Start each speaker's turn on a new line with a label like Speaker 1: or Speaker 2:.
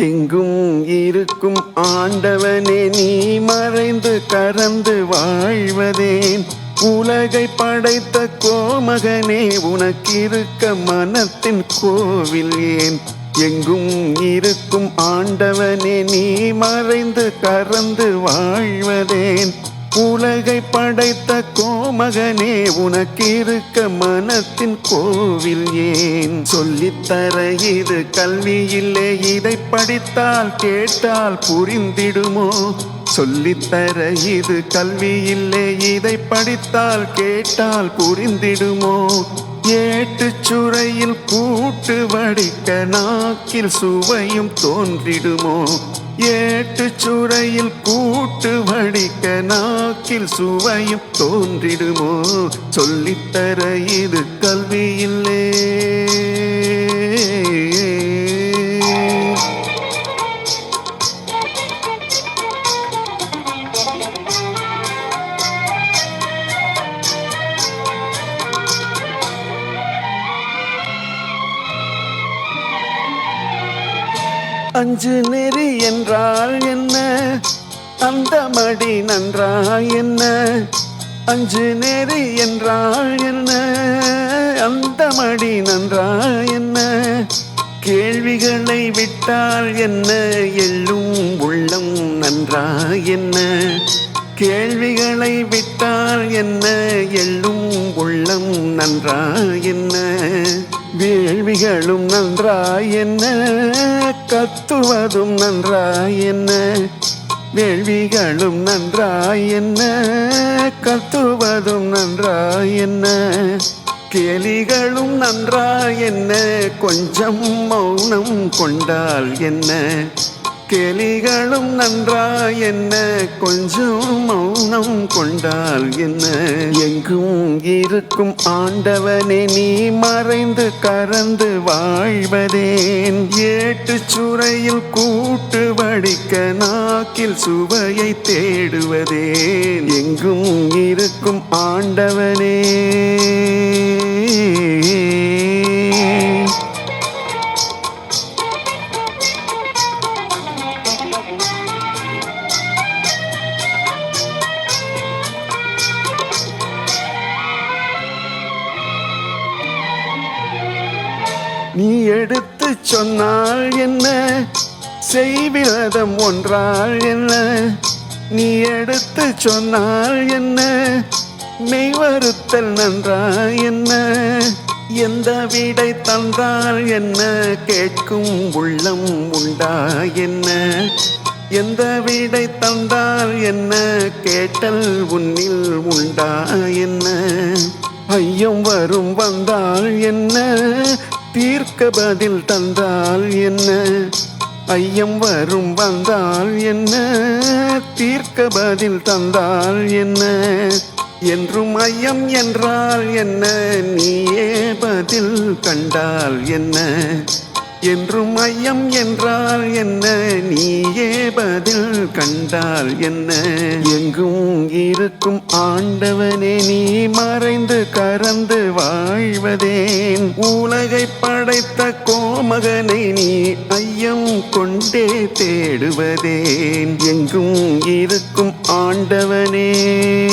Speaker 1: எங்கும் இருக்கும் ஆண்டவனே நீ மறைந்து கறந்து வாழ்வதேன். உலகை படைத்த கோமகனே உனக்கிருக்க மனத்தின் கோவில் ஏன்? எங்கும் இருக்கும் ஆண்டவனே நீ மறைந்து கறந்து வாழ்வதேன். உலகை படைத்த கோமகனே உனக்கிருக்க மனத்தின் கோவில் ஏன்? சொல்லித்தர இது கல்வி இல்லை இதை படித்தால் கேட்டால் புரிந்திடுமோ? சொல்லித்தர இது கல்வி இல்லை இதை படித்தால் கேட்டால் புரிந்திடுமோ? ஏட்டு சுரையில் கூட்டு வடிக்க நாக்கில் சுவையும் தோன்றிடுமோ? ஏட்டு சுரையில் கூட்டு வடிக்க நாக்கில் சுவையும் தோன்றிடுமோ? சொல்லித்தர இது கல்வியில்லே. அஞ்சு நெறி என்றால் என்ன? அந்த மடி நன்றாய் என்ன? அஞ்சு நெறி என்றால் என்ன? அந்த மடி நன்றாய் என்ன? கேள்விகளை விட்டால் என்ன? எள்ளும் உள்ளம் நன்றா என்ன? கேள்விகளை விட்டால் என்ன? எள்ளும் உள்ளம் நன்றாய் என்ன? வேள்விகளும் நன்றாய் என்ன? கத்துவதும் நன்றாய் என்ன? வேள்விகளும் நன்றாய் என்ன? கத்துவதும் நன்றாய் என்ன? கேலிகளும் நன்றாய் என்ன? கொஞ்சம் மௌனம் கொண்டால் என்ன? கேலிகளும் நன்றாய் என்ன? கொஞ்சம் மௌனம் கொண்டால் என்ன? எங்கும் இருக்கும் ஆண்டவனே நீ மறைந்து கறந்து வாழ்வதேன். ஏட்டு சுரையில் கூட்டு வடிக்க நாக்கில் சுவையை தேடுவதேன். எங்கும் இருக்கும் ஆண்டவனே நீ எடுத்து சொன்னால் என்ன? செய்விரதம் ஒன்றால் என்ன? நீ எடுத்து சொன்னால் என்ன? மெய் வருத்தல் நன்றால் என்ன? எந்த விடை தந்தால் என்ன? கேட்கும் உள்ளம் உண்டா என்ன? எந்த விடை தந்தால் என்ன? கேட்டல் உன்னில் உண்டா என்ன? ஐயம் வரும் வந்தால் என்ன? தீர்க்க பதில் தந்தால் என்ன? ஐயம் வரும் வந்தால் என்ன? தீர்க்க பதில் தந்தால் என்ன? என்றும் ஐயம் என்றால் என்ன? நீயே பதில் கண்டால் என்ன? என்றும் ஐயம் என்றால் என்ன? நீயே பதில் கண்டால் என்ன? எங்கும் இருக்கும் ஆண்டவனே நீ மறைந்து கறந்து வாழ்வதேன். உலகை படைத்த கோமகனை நீ ஐயம் கொண்டே தேடுவதேன். எங்கும் இருக்கும் ஆண்டவனே.